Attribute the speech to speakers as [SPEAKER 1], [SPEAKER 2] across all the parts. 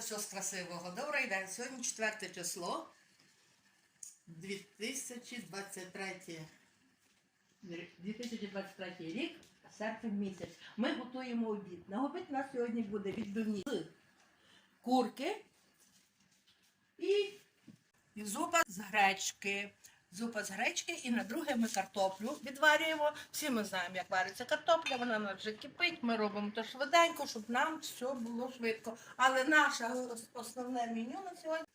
[SPEAKER 1] з красивого. Добрий день. Сьогодні 4 число 2023 2023 рік, серпень місяць. Ми готуємо обід. На обід у нас сьогодні буде відбивні курки і зупа з гречки. Зупа з гречки і на друге ми картоплю відварюємо. Всі ми знаємо, як вариться картопля, вона нас вже кипить, ми робимо то швиденько, щоб нам все було швидко. Але наше основне меню на сьогодні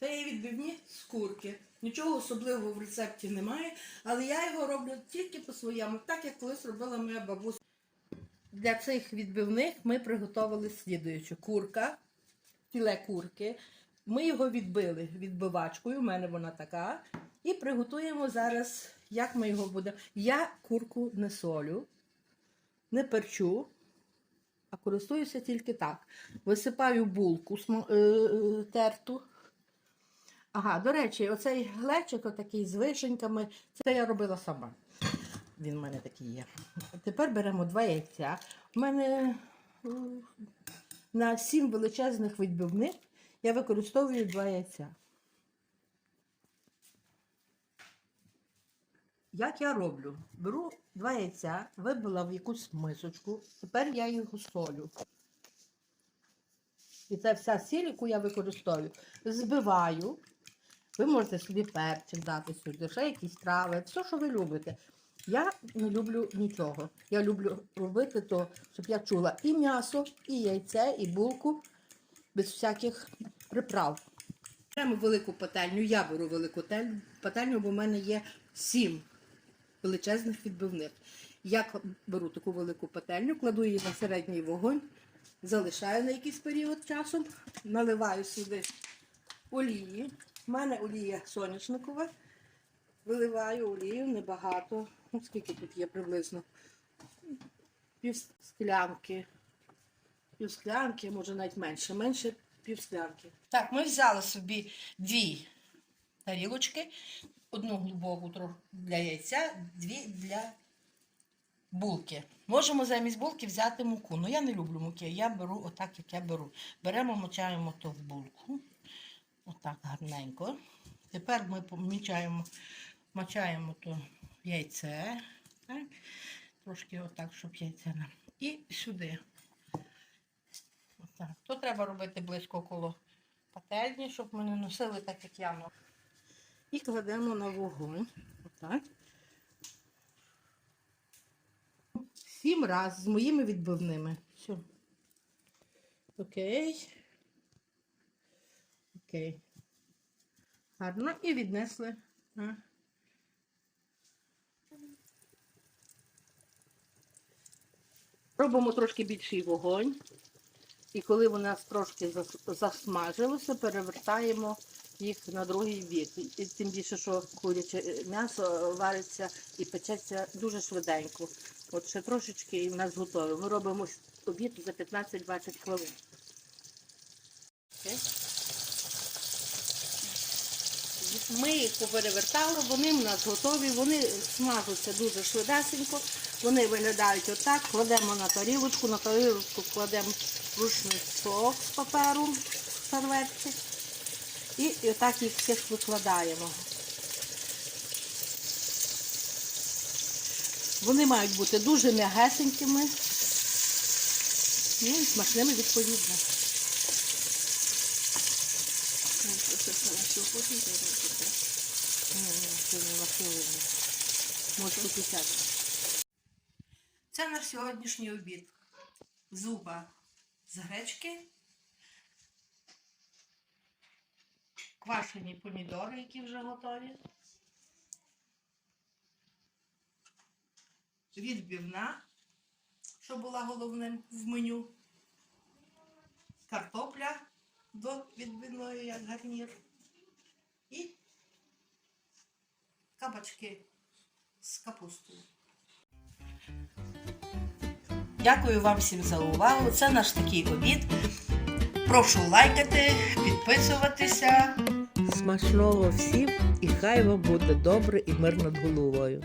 [SPEAKER 1] це є відбивні з курки. Нічого особливого в рецепті немає, але я його роблю тільки по-своєму, так як колись робила моя бабуся. Для цих відбивних ми приготували слідуючу. Курка, філе курки. Ми його відбили відбивачкою, у мене вона така. І приготуємо зараз, як ми його будемо. Я курку не солю, не перчу, а користуюся тільки так. Висипаю булку е, терту. Ага, до речі, оцей глечик отакий з вишеньками, це я робила сама. Він в мене такий є. Тепер беремо два яйця. У мене е, на сім величезних відбивних я використовую два яйця. Як я роблю? Беру два яйця, вибила в якусь мисочку, тепер я їх солю. І це вся сіль, яку я використовую. Збиваю. Ви можете собі перчик дати сюди, ще якісь трави, все, що ви любите. Я не люблю нічого. Я люблю робити то, щоб я чула і м'ясо, і яйце, і булку без всяких приправ. Беремо велику пательню, я беру велику пательню, бо в мене є сім величезних відбивних. Я беру таку велику пательню, кладу її на середній вогонь, залишаю на якийсь період часу, наливаю сюди олії. У мене олія соняшникова. Виливаю олію небагато. Ну, скільки тут є приблизно? Пів склянки. Пів склянки, може навіть менше, менше пів склянки. Так, ми взяли собі дві тарілочки, одну глибоку для яйця, дві для булки. Можемо замість булки взяти муку. Ну я не люблю муки, я беру отак, як я беру. Беремо, мочаємо то в булку. Отак гарненько. Тепер ми помічаємо, мочаємо то яйце. Так? Трошки отак, щоб яйце нам. І сюди. Отак. То треба робити близько коло пательні, щоб ми не носили так, як я. І кладемо на вогонь. Отак. Сім раз з моїми відбивними. Все. Окей. Окей. Гарно. І віднесли. А. Робимо трошки більший вогонь. І коли у трошки зас- засмажилося, перевертаємо їх на другий бік. І тим більше, що куряче е, м'ясо вариться і печеться дуже швиденько. От ще трошечки і в нас готове. Ми робимо обід за 15-20 хвилин. Окей. Ми їх поперевертали, вони в нас готові, вони смажуться дуже швидесенько, вони виглядають отак, кладемо на тарілочку, на тарілочку кладемо рушничок з паперу в серветці і, і отак їх всіх викладаємо. Вони мають бути дуже м'ягесенькими ну, і смачними відповідно. Це наш сьогоднішній обід. Зуба з гречки, квашені помідори, які вже готові. Відбивна, що була головним в меню. Картопля до відбивної як гарнір. І кабачки з капустою. Дякую вам всім за увагу. Це наш такий обід. Прошу лайкати, підписуватися.
[SPEAKER 2] Смачного всім і хай вам буде добре і мир над головою.